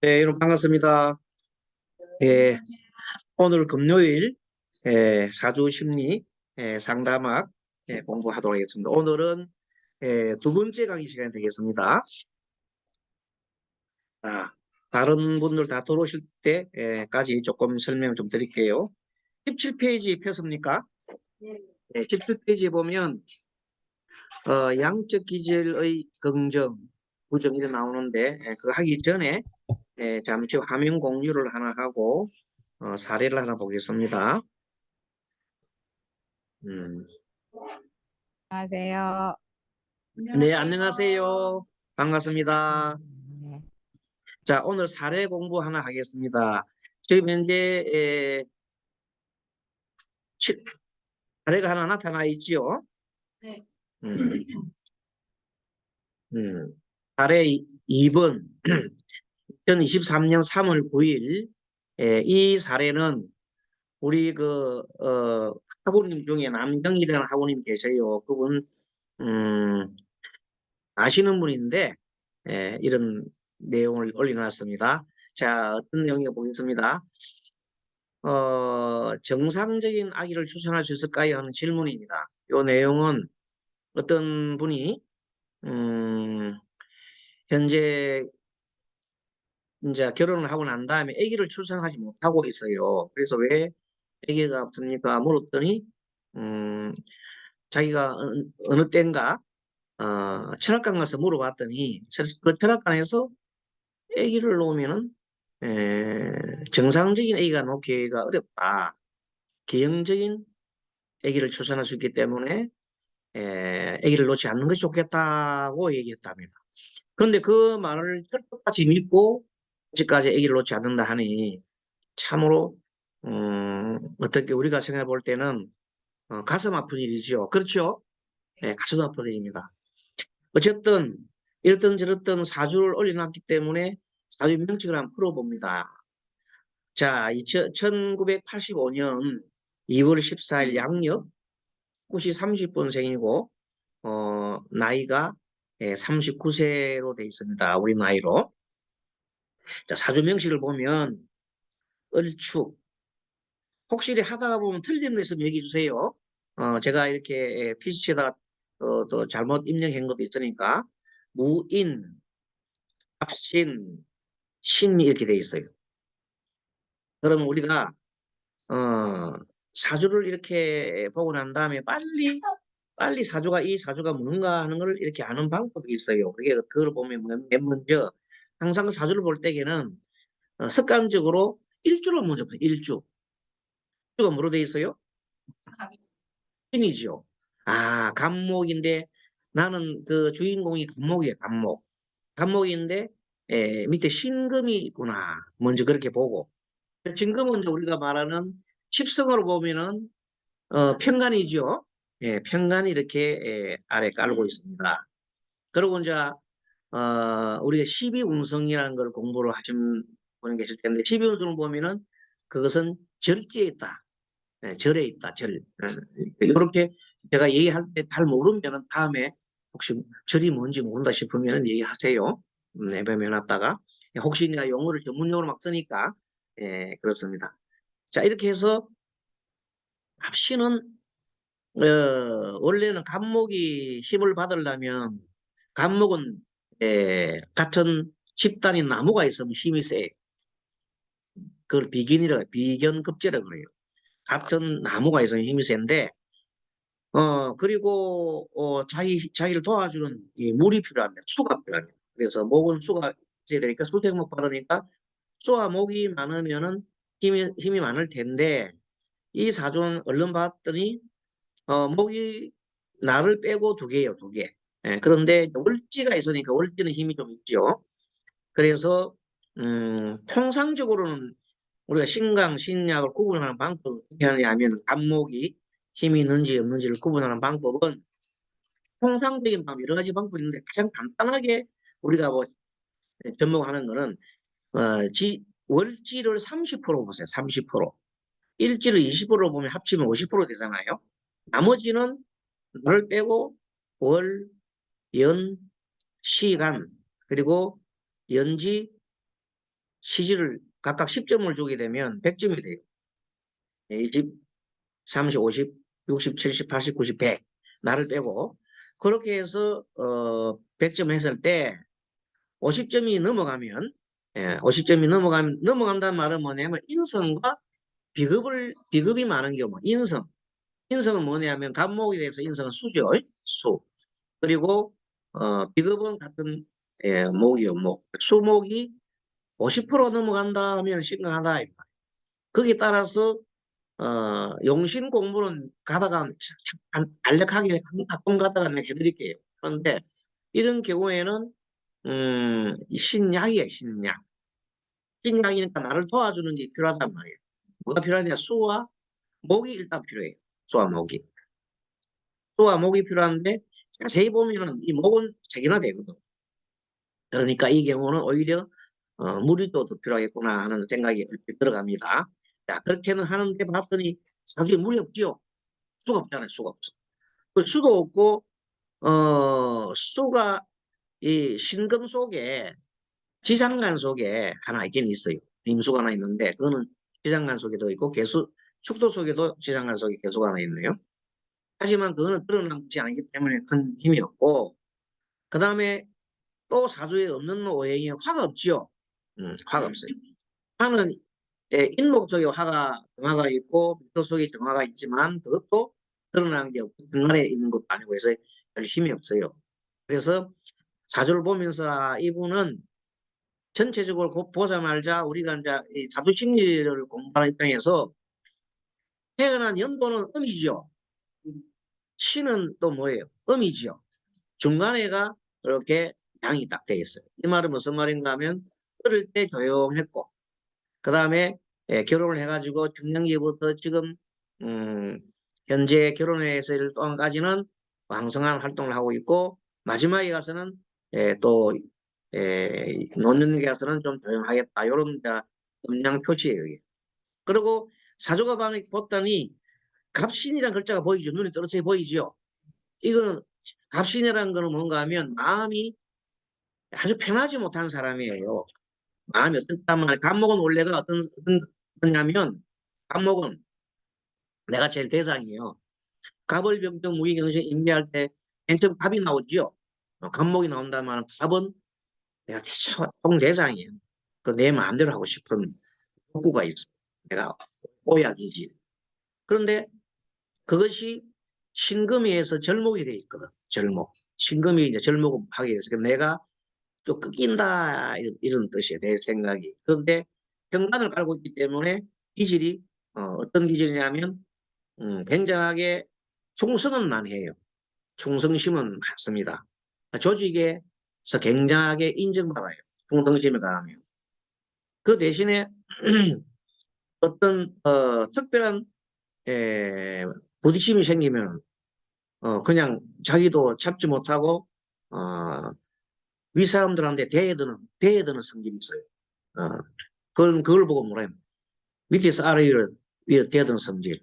네, 여러분 반갑습니다. 예, 오늘 금요일 예, 사주 심리 예, 상담학 예, 공부하도록 하겠습니다. 오늘은 예, 두 번째 강의 시간이 되겠습니다. 아, 다른 분들 다 들어오실 때까지 조금 설명 좀 드릴게요. 17페이지 폈습니까? 네, 17페이지에 보면 어, 양적 기질의 긍정, 부정 이렇게 나오는데 예, 그거 하기 전에 예, 잠시 화면 공유를 하나 하고 어, 사례를 하나 보겠습니다. 음, 안녕하세요. 네, 안녕하세요. 반갑습니다. 네. 자, 오늘 사례 공부 하나 하겠습니다. 지금 현재 에, 치- 사례가 하나 나타나 있지요? 네. 음, 음, 사례 2번 2023년 3월 9일 에, 이 사례는 우리 그 어, 학우님 중에 남경이라는 학우님 계세요. 그분 음, 아시는 분인데 에, 이런 내용을 올려놨습니다. 자, 어떤 내용이 보겠습니다. 어, 정상적인 아기를 출산할 수 있을까요? 하는 질문입니다. 이 내용은 어떤 분이 음, 현재 이제 결혼을 하고 난 다음에 아기를 출산하지 못하고 있어요. 그래서 왜 아기가 없습니까? 물었더니 음, 자기가 어느, 어느 때인가 어, 철학관 가서 물어봤더니 철- 그 철학관에서 아기를 놓으면은 에, 정상적인 아기가 놓기가 어렵다. 기형적인 아기를 출산할 수 있기 때문에 에, 아기를 놓지 않는 것이 좋겠다고 얘기했답니다. 그런데 그 말을 철떡같이 믿고 아직까지 아기를 놓지 않는다 하니 참으로 음, 어떻게 우리가 생각해 볼 때는 어, 가슴 아픈 일이죠. 그렇죠? 네, 가슴 아픈 일입니다. 어쨌든 이렇든 저렇든 사주를 올려놨기 때문에 사주 명칭을 한번 풀어봅니다. 자, 1985년 2월 14일 양력 9시 30분생이고 어, 나이가 39세로 되어 있습니다. 우리 나이로. 자, 사주 명식을 보면 을축 혹시 하다가 보면 틀린 거 있으면 얘기해 주세요. 어, 제가 이렇게 PC에다가 어, 또 잘못 입력한 것도 있으니까 무인, 합신, 신이 이렇게 돼 있어요. 그러면 우리가 어, 사주를 이렇게 보고 난 다음에 빨리 빨리 사주가 이 사주가 뭔가 하는 걸 이렇게 아는 방법이 있어요. 그게 그걸 보면 뭐- 맨 먼저 항상 사주를 볼 때에는 어, 습관적으로 일주를 먼저 봐요. 일주. 일주가 뭐로 돼 있어요? 신이죠. 아, 간목인데 나는 그 주인공이 간목이에요. 간목. 간목인데 에, 밑에 신금이 있구나. 먼저 그렇게 보고. 신금은 이제 우리가 말하는 십성으로 보면은 어, 편간이죠. 예, 편간이 이렇게 에, 아래 깔고 있습니다. 그리고 이제 어, 우리가 12운성이라는 걸 공부를 하신 분이 계실 텐데 12운성을 보면은 그것은 절제에 있다. 예, 절에 있다. 절. 이렇게 제가 얘기할 때 잘 모르면은 다음에 혹시 절이 뭔지 모른다 싶으면 얘기하세요. 음, 네, 해놨다가 혹시 내가 용어를 전문용어로 막 쓰니까 예, 그렇습니다. 자 이렇게 해서 합신은 어, 원래는 간목이 힘을 받으려면 간목은 에, 같은 집단인 나무가 있으면 힘이 세. 그걸 비견이라 비견급제라 그래요. 같은 나무가 있으면 힘이 센데 어 그리고 어 자기 자기를 도와주는 이 물이 필요합니다. 수가 필요합니다. 그래서 목은 수가 있어야 되니까 수생목 받으니까 수와 목이 많으면은 힘이 힘이 많을 텐데 이 사주는 얼른 봤더니 어 목이 나를 빼고 두 개예요, 두 개. 예, 그런데 월지가 있으니까 월지는 힘이 좀 있죠. 그래서 음, 통상적으로는 우리가 신강, 신약을 구분하는 방법은 어떻게 하냐면 안목이 힘이 있는지 없는지를 구분하는 방법은 통상적인 방법 여러 가지 방법이 있는데 가장 간단하게 우리가 뭐 접목하는 거는 어, 지, 월지를 30% 보세요. 30%. 일지를 20%로 보면 합치면 50% 되잖아요. 나머지는 월 빼고 월, 연, 시간 그리고 연지 시지를 각각 10점을 주게 되면 100점이 돼요. 20, 30, 50, 60, 70, 80, 90, 100 나를 빼고 그렇게 해서 어 100점 했을 때 50점이 넘어가면 예, 50점이 넘어가면 넘어간다는 말은 뭐냐면 인성과 비급을 비급이 많은 경우 인성 인성은 뭐냐면 간목에 대해서 인성은 수죠 수 그리고 어 비급은 같은 예, 목이요 목 수목이 50% 넘어간다 하면 심각하다. 거기에 따라서 어 용신 공부는 가다가 안- 안락하게 가끔 가다가 내가 해드릴게요. 그런데 이런 경우에는 음 신약이에요 신약. 신약이니까 나를 도와주는 게 필요하단 말이에요. 뭐가 필요하냐 수와 목이 일단 필요해요. 수와 목이. 수와 목이 필요한데 자세히 보면은 이 목은 세 개나 되거든. 그러니까 이 경우는 오히려 어, 물이 또 더 필요하겠구나 하는 생각이 들어갑니다. 자, 그렇게는 하는데 봤더니 사주에 물이 없지요. 수가 없잖아요. 수가 없어. 그 수도 없고 어 수가 이 신금 속에 지장간 속에 하나 있긴 있어요. 임수가 하나 있는데 그거는 지장간 속에도 있고 개수 축도 속에도 지장간 속에 개수가 하나 있네요. 하지만 그거는 드러난 것이 아니기 때문에 큰 힘이 없고 그 다음에 또 사주에 없는 오행이 화가 없지요. 음, 화가 없어요. 화는 예, 인목 속에 화가 정화가 있고 미토 속에 정화가 있지만 그것도 드러나는 게 없고 중간에 있는 것도 아니고 해서 별 힘이 없어요. 그래서 사주를 보면서 아, 이분은 전체적으로 고- 보자마자 우리가 이제 이 자두 심리를 공부하는 입장에서 태어난 연도는 음이지요. 신은 또 뭐예요? 음이지요. 중간에가 이렇게 양이 딱 돼 있어요. 이 말은 무슨 말인가 하면 어릴 때 조용했고 그 다음에 결혼을 해가지고 중년기부터 지금 음, 현재 결혼해서 일 동안까지는 왕성한 활동을 하고 있고 마지막에 가서는 예, 또 예, 노년기에 가서는 좀 조용하겠다 이런 음양 표시예요. 그리고 사조가 방에 봤더니 갑신이라는 글자가 보이죠. 눈에 떨어져 보이죠. 이거는 갑신이라는 거는 뭔가 하면 마음이 아주 편하지 못한 사람이에요. 마음이 어떻단 말이에요. 감목은 원래가 어떤, 어떤, 거냐면, 감목은 내가 제일 대상이에요. 갑을 병정 무기경신 임대할 때, 맨 처음 갑이 나오죠. 어, 감목이 나온다면 갑은 내가 대충 대상이에요. 그 내 마음대로 하고 싶은 욕구가 있어. 내가 오약이지. 그런데 그것이 신금에서 절목이 돼 있거든. 절목. 신금이 이제 절목을 하게 돼서 내가 또 꺾인다 이런, 이런 뜻이에요. 내 생각이. 그런데 경관을 깔고 있기 때문에 기질이 어, 떤 기질이냐면 음, 굉장하게 충성은 많해요. 충성심은 많습니다. 조직에서 굉장하게 인정받아요. 충성심을 가하면. 그 대신에 어떤 어, 특별한 에, 부딪힘이 생기면 어, 그냥 자기도 잡지 못하고 어, 위 사람들한테 대해드는 대해드는 성질이 있어요. 어, 그걸 그걸 보고 뭐라 해요? 밑에서 아래를 위로 대해드는 성질.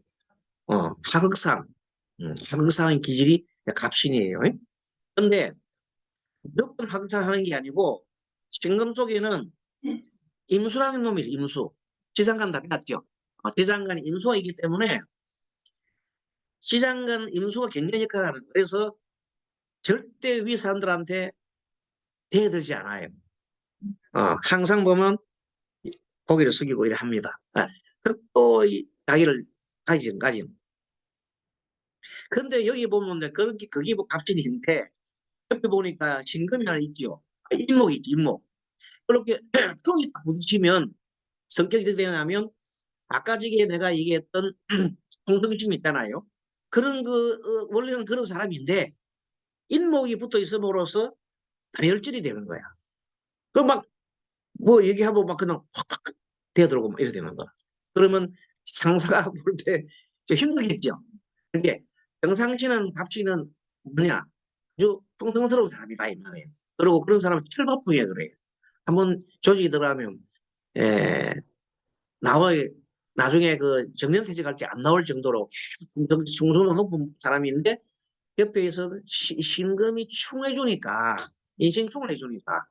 어, 하극상, 음, 하극상의 기질이 갑신이에요. 그런데 무조건 하극상하는 게 아니고 신금 속에는 임수라는 놈이. 임수. 지장간 다 빼놨죠. 어, 지장간이 임수가 있기 때문에 지장간 임수가 굉장히 역할을 하는 거예요. 그래서 절대 위 사람들한테 대들지 않아요. 어, 항상 보면 고개를 숙이고 이래 합니다. 아, 또 자기를 가진 가진. 근데 여기 보면 이제 그렇게 그게 뭐 갑진인데 옆에 보니까 신금이 하나 있죠. 아, 인목이 있지 인목. 그렇게 퉁이 딱 부딪히면 성격이 어떻게 되냐면 아까 저게 내가 얘기했던 공통점이 있잖아요. 그런 그 어, 원래는 그런 사람인데 인목이 붙어 있음으로써 다혈질이 되는 거야. 그 막 뭐 얘기하고 막 그냥 확확 대들고 막 이래 되는 거야. 그러면 상사가 볼 때 좀 힘들겠죠. 그게 정상치는 갑치는 뭐냐 아주 통통스러운 사람이다 이 말이에요. 그리고 그런 사람은 철밥풍이야 그래요. 한번 조직이 들어가면 에, 나와 나중에 그 정년퇴직할 때안 나올 정도로 계속 충성도 높은 사람인데 옆에서 시- 신금이 충해주니까 인생 충을 해주니까.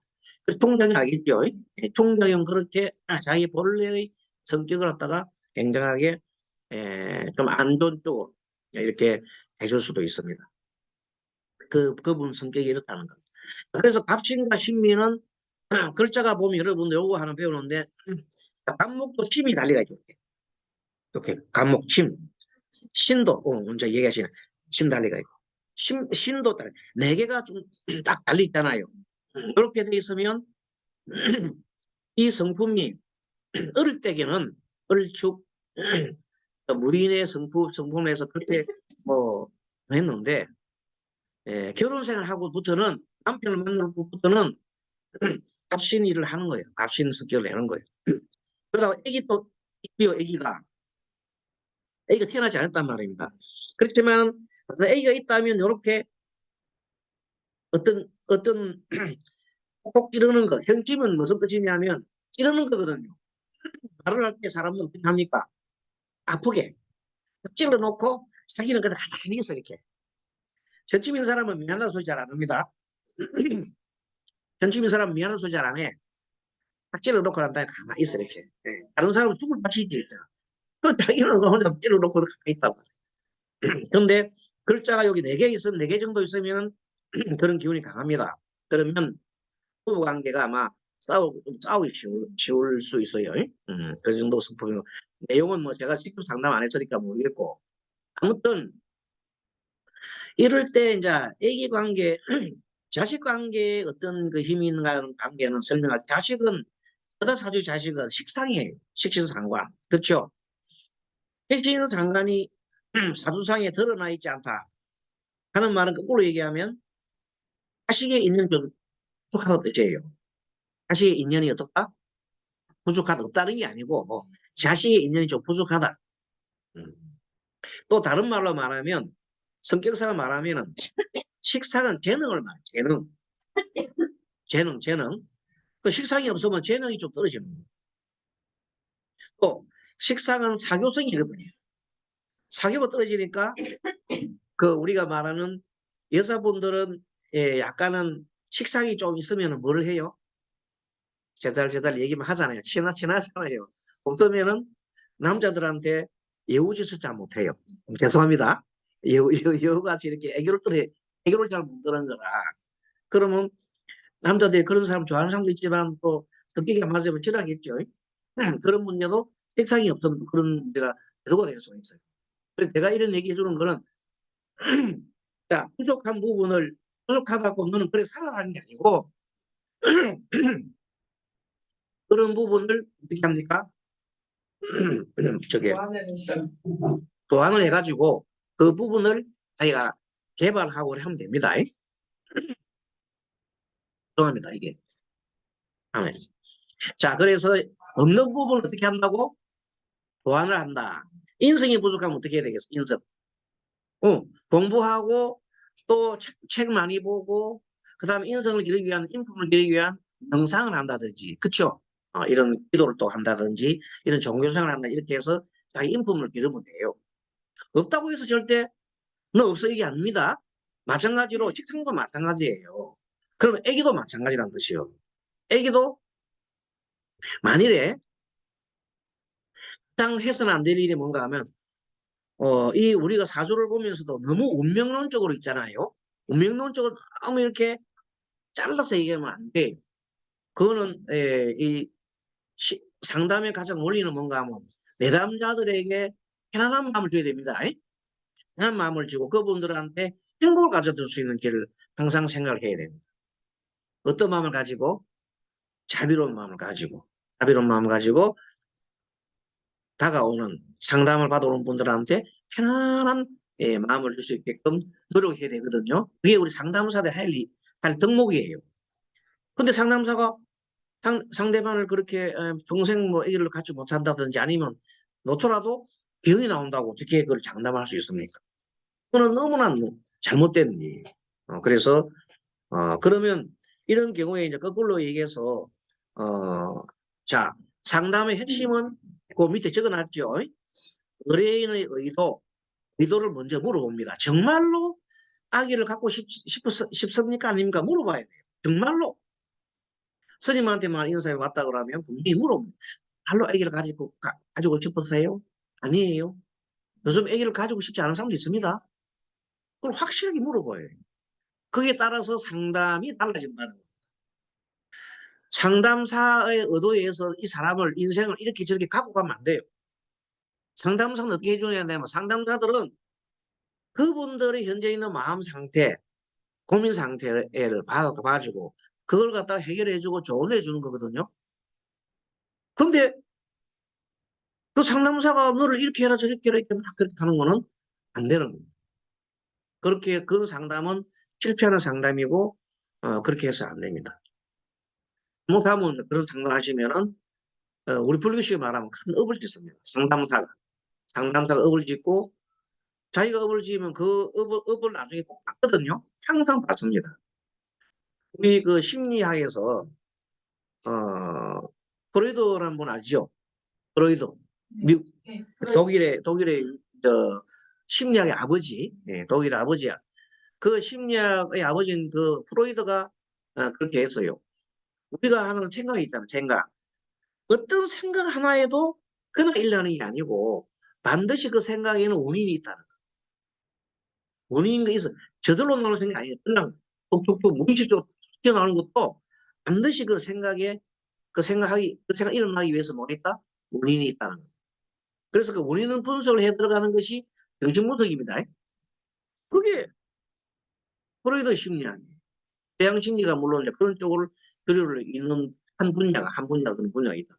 그 총장이 알겠죠? 예, 총장은 그렇게 자기 본래의 성격을 갖다가 굉장하게 좀 안 좋은 쪽으로 이렇게 해줄 수도 있습니다. 그, 그분 성격이 이렇다는 겁니다. 그래서 갑신과 신민은 글자가 보면 여러분 요거 하나 배우는데 간목도 침이 달리가 있죠. 이렇게 간목 침, 신도 어, 먼저 얘기하시네. 침 달리가 있고 신, 신도 달리 네 개가 좀 딱 달리 있잖아요. 이렇게 돼 있으면 이 성품이 어릴 때에는 얼축 무인의 성품 성품에서 그렇게 뭐 했는데 예, 결혼 생활 하고부터는 남편을 만나고부터는 값신 일을 하는 거예요. 값신 성격을 내는 거예요. 그러다가 애기 또 있고요. 애기가 애기가 태어나지 않았단 말입니다. 그렇지만 애기가 있다면 이렇게 어떤 어떤 꼭 찌르는 거 형집은 무슨 뜻이냐면 찌르는 거거든요. 말을 할 때 사람은 어떻게 합니까? 아프게 찔러 놓고 자기는 가만히 있어 이렇게. 있는 사람은 미안한 소리 잘 안 합니다. 있는 사람은 미안한 소리 잘 안 해. 딱 찔러 놓고 난 다음에 가만히 있어 이렇게. 예. 다른 사람은 죽을 맛이 있지. 그 자기는 혼자 찔러 놓고 가만히 있다고. 그런데 글자가 여기 네 개 있으면 네 개 정도 있으면 그런 기운이 강합니다. 그러면 부부 관계가 아마 싸우, 싸우기 쉬울, 쉬울 수 있어요. 음, 그 정도 성품이고. 내용은 뭐 제가 직접 상담 안 했으니까 모르겠고. 아무튼, 이럴 때 이제 애기 관계, 자식 관계에 어떤 그 힘이 있는가 하는 관계는 설명할 때 자식은, 여자 사주 자식은 식상이에요. 식신상관. 그렇죠? 식신상관이 사주상에 드러나 있지 않다. 하는 말은 거꾸로 얘기하면 자식의 인연 좀 부족하다는 뜻이에요. 자식의 인연이 어떻다? 부족하다 없다는 게 아니고 자식의 인연이 좀 부족하다. 음. 또 다른 말로 말하면 성격상을 말하면은 식상은 재능을 말해 재능. 재능, 재능. 그 식상이 없으면 재능이 좀 떨어지는 거예요. 또 식상은 사교성이거든요. 사교가 떨어지니까 그 우리가 말하는 여자분들은 예, 약간은 식상이 좀 있으면 뭐를 해요? 제달제달 얘기만 하잖아요. 친하, 친하잖아요. 없으면은 남자들한테 예우짓을 잘 못해요. 죄송합니다. 여우, 여우, 여우같이 이렇게 애교를 떨어, 애교를 잘 못 떠는 거라. 그러면 남자들이 그런 사람 좋아하는 사람도 있지만 또 성격이 안 맞으면 싫어하겠죠. 그런 문제도 색상이 없으면 또 그런 문제가 되고 될 수가 있어요. 그래서 제가 이런 얘기 해주는 거는 자, 부족한 부분을 부족하다고 너는 그래 살아라는 게 아니고 그런 부분을 어떻게 합니까? 저게 도안을 해가지고 그 부분을 자기가 개발하고 하면 됩니다. 죄송합니다 이게. 아멘. 자 그래서 없는 부분을 어떻게 한다고? 도안을 한다. 인성이 부족하면 어떻게 해야 되겠어? 인성. 어, 공부하고 또 책 많이 보고 그 다음에 인성을 기르기 위한 인품을 기르기 위한 명상을 한다든지 그쵸? 어, 이런 기도를 또 한다든지 이런 종교생활을 한다 이렇게 해서 자기 인품을 기르면 돼요. 없다고 해서 절대 너 없어 이게 아닙니다. 마찬가지로 식상도 마찬가지예요. 그러면 애기도 마찬가지란 뜻이요. 애기도 만일에 상 해서는 안 될 일이 뭔가 하면 어, 이 우리가 사주를 보면서도 너무 운명론적으로 있잖아요. 운명론적으로 너무 이렇게 잘라서 얘기하면 안 돼. 그거는 에, 이 시, 상담의 가장 원리는 뭔가 하면 내담자들에게 편안한 마음을 줘야 됩니다. 편안한 마음을 주고 그분들한테 행복을 가져줄 수 있는 길을 항상 생각을 해야 됩니다. 어떤 마음을 가지고 자비로운 마음을 가지고 자비로운 마음을 가지고 다가오는 상담을 받아오는 분들한테 편안한 예, 마음을 줄 수 있게끔 노력해야 되거든요. 그게 우리 상담사들 할, 할 덕목이에요. 근데 상담사가 상, 상대방을 그렇게 평생 뭐 애기를 갖지 못한다든지 아니면 놓더라도 병이 나온다고 어떻게 그걸 장담할 수 있습니까? 그거는 너무나 잘못된 일. 어, 그래서 어, 그러면 이런 경우에 이제 거꾸로 얘기해서 어, 자 상담의 핵심은 그 밑에 적어놨죠. 의뢰인의 의도, 의도를 먼저 물어봅니다. 정말로 아기를 갖고 싶, 싶, 싶습니까? 아닙니까? 물어봐야 돼요. 정말로 스님한테만 사람이 왔다 그러면 분명히 물어봅니다. 할로 아기를 가지고 가, 가지고 싶었어요? 아니에요. 요즘 아기를 가지고 싶지 않은 사람도 있습니다. 그걸 확실하게 물어봐요. 거기에 따라서 상담이 달라진다는 거예요. 상담사의 의도에 의해서 이 사람을 인생을 이렇게 저렇게 갖고 가면 안 돼요. 상담사는 어떻게 해주느냐 하면 상담사들은 그분들의 현재 있는 마음 상태, 고민 상태를 봐- 봐주고 그걸 갖다 해결해주고 조언해주는 거거든요. 근데 그 상담사가 너를 이렇게 해라 저렇게 해라 이렇게 막 그렇게 하는 거는 안 되는 겁니다. 그렇게 그 상담은 실패하는 상담이고 어, 그렇게 해서 안 됩니다. 못하면 그런 상담 하시면은 어, 우리 불교식에 말하면 큰 업을 짓습니다. 상담사가 상담사가 업을 짓고 자기가 업을 지으면 그 업을, 업을 나중에 꼭 받거든요. 항상 받습니다. 우리 그 심리학에서 어 프로이드라는 분 알죠? 프로이드 미, 네. 독일의 독일의 저 심리학의 아버지, 예, 독일 아버지야. 그 심리학의 아버지인 그 프로이드가 어, 그렇게 했어요. 우리가 하는 생각이 있다면 생각. 어떤 생각 하나에도 그냥 일어나는 게 아니고 반드시 그 생각에는 원인이 있다는 거. 원인인 게 있어. 저절로 나오는 생각이 아니에요. 그냥 톡톡톡 무의식적으로 튀어나오는 것도 반드시 그 생각에 그 생각하기 그 생각 일어나기 위해서 뭐니까 원인이 있다는 거. 그래서 그 원인을 분석을 해 들어가는 것이 정신분석입니다. 그게 프로이드 심리학이에요. 대양 심리가 물론 이제 그런 쪽을 교류를 있는 한 분야가 한 분야가 그런 분야가 있다.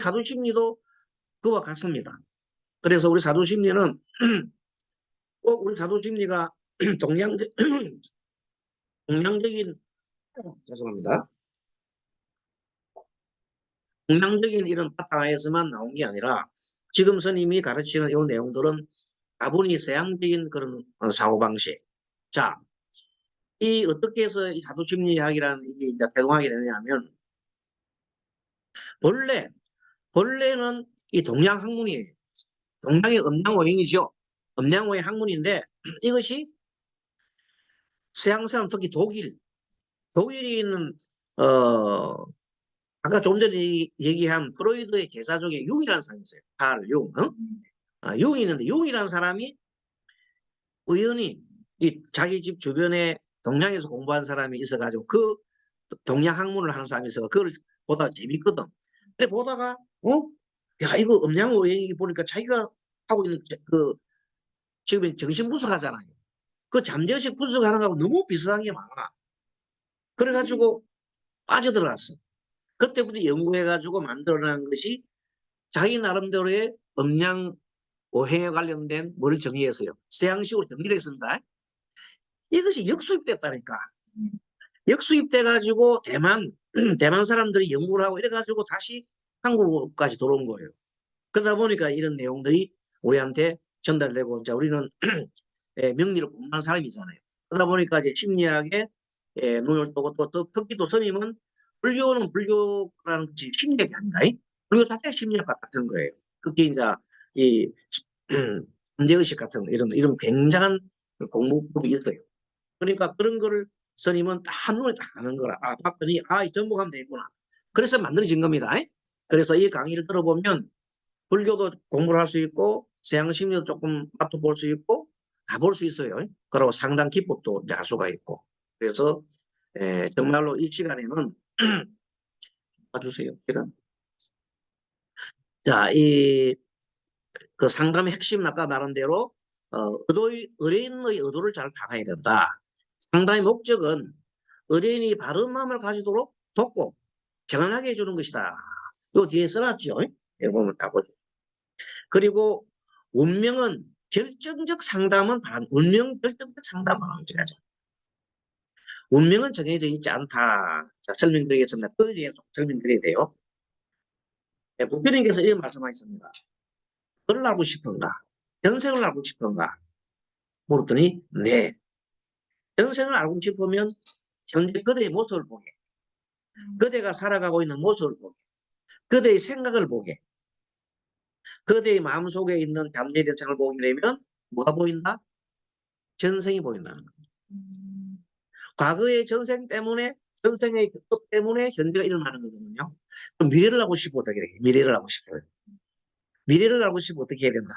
사도 심리도 그와 같습니다. 그래서 우리 사도 심리는 꼭 우리 사도 심리가 동양적 동양적인 죄송합니다. 동양적인 이런 바탕에서만 나온 게 아니라 지금 스님이 가르치는 이 내용들은 다분히 서양적인 그런 어, 사고방식. 자, 이 어떻게 해서 이 사도 심리학이라는 이게 이제 대동하게 되냐면 본래 본래는 이 동양 학문이에요. 동양의 음양오행이죠. 음양오행 학문인데 이것이 서양 사람 특히 독일 독일이 있는 어 아까 좀 전에 얘기- 얘기한 프로이드의 제자 중에 융이라는 사람이 있어요. 칼 융. 어? 아, 융이 있는데 융이라는 사람이 우연히 이 자기 집 주변에 동양에서 공부한 사람이 있어가지고 그 동양 학문을 하는 사람이 있어 그걸 보다 재밌거든. 근데 보다가 어? 야 이거 음양 오행이 보니까 자기가 하고 있는 저- 그 지금 정신 분석 하잖아요. 그 잠재의식 분석하는 거하고 너무 비슷한 게 많아. 그래가지고 빠져들어갔어. 그때부터 연구해가지고 만들어낸 것이 자기 나름대로의 음양 오행에 관련된 뭘 정의했어요. 서양식으로 정리를 했습니다. 이것이 역수입됐다니까. 음. 역수입돼가지고 대만, 대만 사람들이 연구를 하고 이래가지고 다시 한국까지 들어온 거예요. 그러다 보니까 이런 내용들이 우리한테 전달되고, 자, 우리는 예, 명리를 공부한 사람이잖아요. 그러다 보니까 이제 심리학에 예, 눈을 뜨고 또, 또 특히 또 스님은 불교는 불교라는 것이 심리학이 아닌가? 불교 자체가 심리학 같은 거예요. 특히 이제 이 문제의식 같은 이런 이런 굉장한 그 공부법이 있어요. 그러니까 그런 거를 딱 한눈에 딱 아는 거라. 아, 봤더니 아, 이 전복하면 되겠구나. 그래서 만들어진 겁니다. 그래서 이 강의를 들어보면 불교도 공부를 할 수 있고 서양 심리도 조금 맛도 볼 수 있고 다 볼 수 있어요. 그리고 상당 기법도 알 수가 있고. 그래서 에, 정말로 이 시간에는 봐주세요. 시간. 자, 이 그 상담의 핵심은 아까 말한 대로 어, 의도의, 의뢰인의 의도를 잘 파악해야 된다. 상담의 목적은 의뢰인이 바른 마음을 가지도록 돕고 평안하게 해주는 것이다. 요 뒤에 써놨죠. 여기 보면 다 보죠. 그리고 운명은 결정적 상담은 바람, 운명 결정적 상담은 바람직하죠. 운명은 정해져 있지 않다. 자, 설명드리겠습니다. 그에 대해서 좀 설명드려야 돼요. 네, 부처님께서 이런 말씀하셨습니다. 알고 싶은가? 현생을 알고 싶은가? 물었더니, 네. 현생을 알고 싶으면 현재 그대의 모습을 보게. 그대가 살아가고 있는 모습을 보게. 그대의 생각을 보게. 그대의 마음속에 있는 잠재된 생을 보게 되면 뭐가 보인다? 전생이 보인다는. 음. 과거의 전생 때문에 전생의 것 때문에 현재가 일어나는 거거든요. 그럼 미래를 알고 싶으면 어떻게 해요? 미래를 알고 싶어요. 미래를 알고 싶으면 어떻게 해야 된다?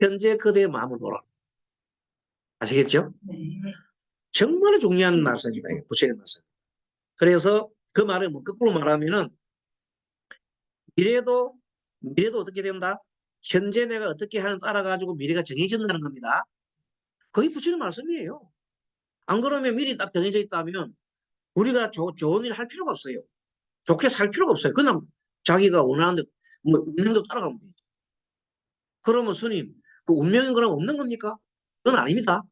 현재 그대의 마음을 보라. 아시겠죠? 네. 정말 중요한 말씀이에요. 부처님 말씀. 그래서 그 말을 뭐 거꾸로 말하면은 미래도 미래도 어떻게 된다? 현재 내가 어떻게 하는 따라 가지고 미래가 정해진다는 겁니다. 그게 부처님 말씀이에요. 안 그러면 미리 딱 정해져 있다면 우리가 조- 좋은 일 할 필요가 없어요. 좋게 살 필요가 없어요. 그냥 자기가 원하는 뭐 운명대로 따라가면 되죠. 그러면 스님 그 운명인 거랑 없는 겁니까? 그건 아닙니다.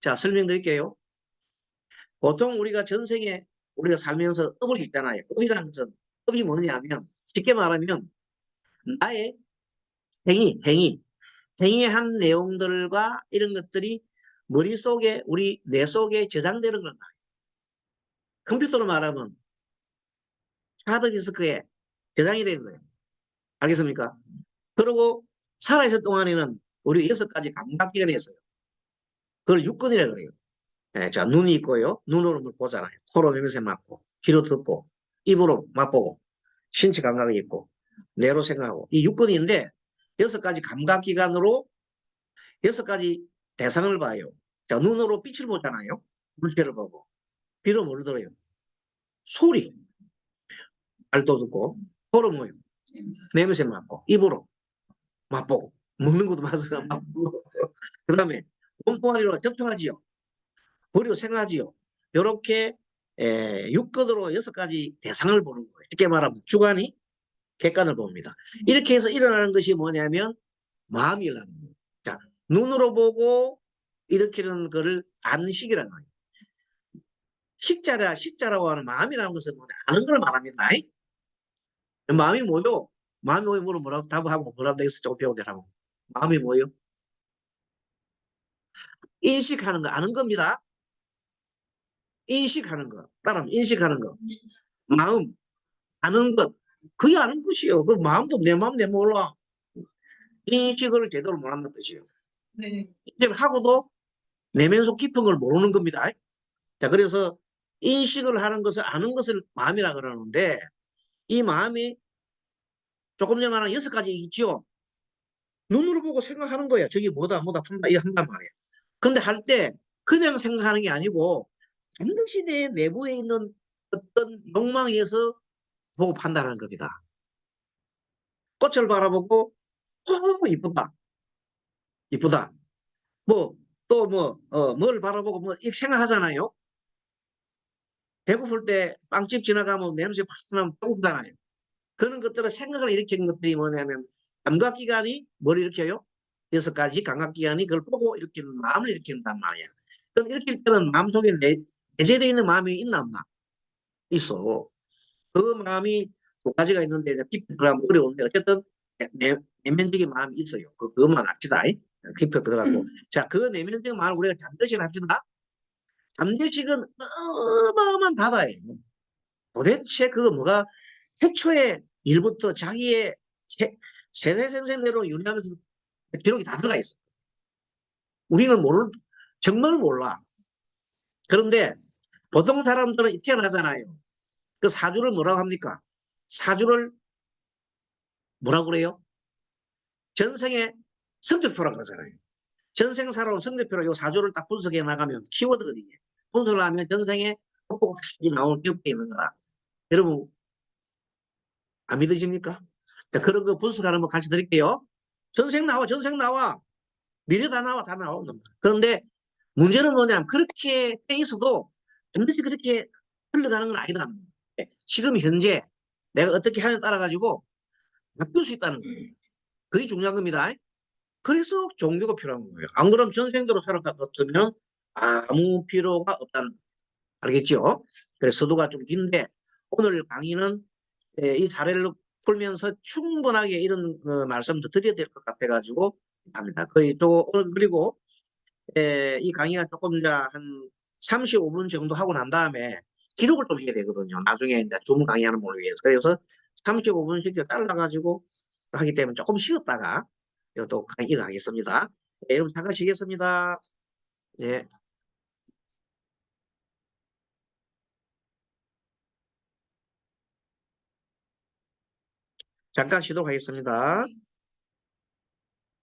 자 설명드릴게요. 보통 우리가 전생에 우리가 살면서 업을 겪잖아요. 업이라는 것은 업이 뭐냐면 쉽게 말하면 나의 행위, 행위, 행위한 내용들과 이런 것들이 머릿속에 우리 뇌 속에 저장되는 건 말이에요. 컴퓨터로 말하면 하드디스크에 저장이 되는 거예요. 알겠습니까? 그리고 살아있을 동안에는 우리 여섯 가지 감각기관이 있어요. 그걸 육근이라 그래요. 예, 자, 눈이 있고요. 눈으로 뭘 보잖아요. 코로 냄새 맡고, 귀로 듣고, 입으로 맛보고, 신체 감각이 있고, 뇌로 생각하고, 이 육근인데, 여섯 가지 감각기관으로 여섯 가지 대상을 봐요. 자, 눈으로 빛을 보잖아요. 물체를 보고. 뭘 들어요? 소리. 말도 듣고, 코로 뭐요? 냄새 맡고, 입으로 맛보고, 먹는 것도 맛을 맛보고, 그 다음에 몸뚱아리로 접촉하지요. 머리로 생각하지요. 이렇게 육건으로 여섯 가지 대상을 보는 거예요. 쉽게 말하면 주관이 객관을 봅니다. 이렇게 해서 일어나는 것이 뭐냐면 마음이 일어나는 거예요. 자, 눈으로 보고 일으키는 거를 안식이라는 거예요. 식자라, 식자라고 하는 마음이라는 것은 뭐냐? 아는 걸 말합니다. 마음이 뭐요? 마음이 뭐요? 뭐라고 답하고 뭐라고 되겠어? 조금 배우더라고. 마음이 뭐요? 인식하는 거, 아는 겁니다. 인식하는 거, 따라하면 인식하는 거. 마음, 아는 것. 그게 아는 것이요. 그 마음도 내 마음 내 몰라. 인식을 제대로 못한다는 뜻이요. 네. 인식을 하고도 내면 속 깊은 걸 모르는 겁니다. 자, 그래서 인식을 하는 것을 아는 것을 마음이라 그러는데 이 마음이 조금 전에 말한 여섯 가지 있죠. 눈으로 보고 생각하는 거야. 저기 뭐다, 뭐다, 판다, 이거 한단 말이야. 근데 할 때 그냥 생각하는 게 아니고 반드시 내 내부에 있는 어떤 욕망에 의해서 보고 판단하는 겁니다. 꽃을 바라보고 어 이쁘다. 이쁘다. 뭐 또뭐어뭘 바라보고 뭐 이렇게 생각하잖아요. 배고플 때 빵집 지나가면 냄새 팍 나면 배고프잖아요. 그런 것들은 생각을 일으키는 것들이 뭐냐면 감각기관이 뭘 일으켜요? 여섯 가지 감각기관이 그걸 보고 일으키는 마음을 일으킨단 말이야. 그럼 일으킬 때는 마음속에 내, 내재되어 있는 마음이 있나 없나? 있어. 그 마음이 두 가지가 있는데 깊이 들어가면 어려운데 어쨌든 내, 내면적인 마음이 있어요. 그, 그것만 합시다. 깊이 들어가고. 자, 그 내면적인 마음을 우리가 잠재식 합시다. 잠재식은 어마어마한 바다예요. 도대체 그거 뭐가 최초의 일부터 자기의 세, 세세생생대로 유리하면서 기록이 다 들어가 있어. 우리는 모를, 정말 몰라. 그런데 보통 사람들은 태어나잖아요. 그 사주를 뭐라고 합니까? 사주를 뭐라고 그래요? 전생의 성적표라고 그러잖아요. 전생 살아온 성적표로 이 사주를 딱 분석해 나가면 키워드거든요. 분석을 하면 전생에 복복이 나오는 기억이 있는 거라. 여러분 안 믿으십니까? 자, 그런 거 분석하는 거 같이 드릴게요. 전생 나와, 전생 나와. 미래 다 나와, 다 나오는 거야. 그런데 문제는 뭐냐면 그렇게 돼 있어도 반드시 그렇게 흘러가는 건 아니다. 지금 현재 내가 어떻게 하느냐에 따라 가지고 바뀔 수 있다는 거예요. 그게 중요한 겁니다. 그래서 종교가 필요한 거예요. 안 그러면 전생대로 살아갔으면 아무 필요가 없다는. 알겠죠? 그래서 서두가 좀 긴데 오늘 강의는 예, 이 사례를 풀면서 충분하게 이런 어, 말씀도 드려야 될 것 같아 가지고 합니다. 그리고 에, 이 강의가 조금 한 35분 정도 하고 난 다음에 기록을 좀 해야 되거든요. 나중에 이제 줌 강의하는 분을 위해서. 그래서 35분씩 잘라 가지고 하기 때문에 조금 쉬었다가 또 강의 하겠습니다. 네, 여러분 잠깐 쉬겠습니다. 예. 잠깐 쉬도록 하겠습니다.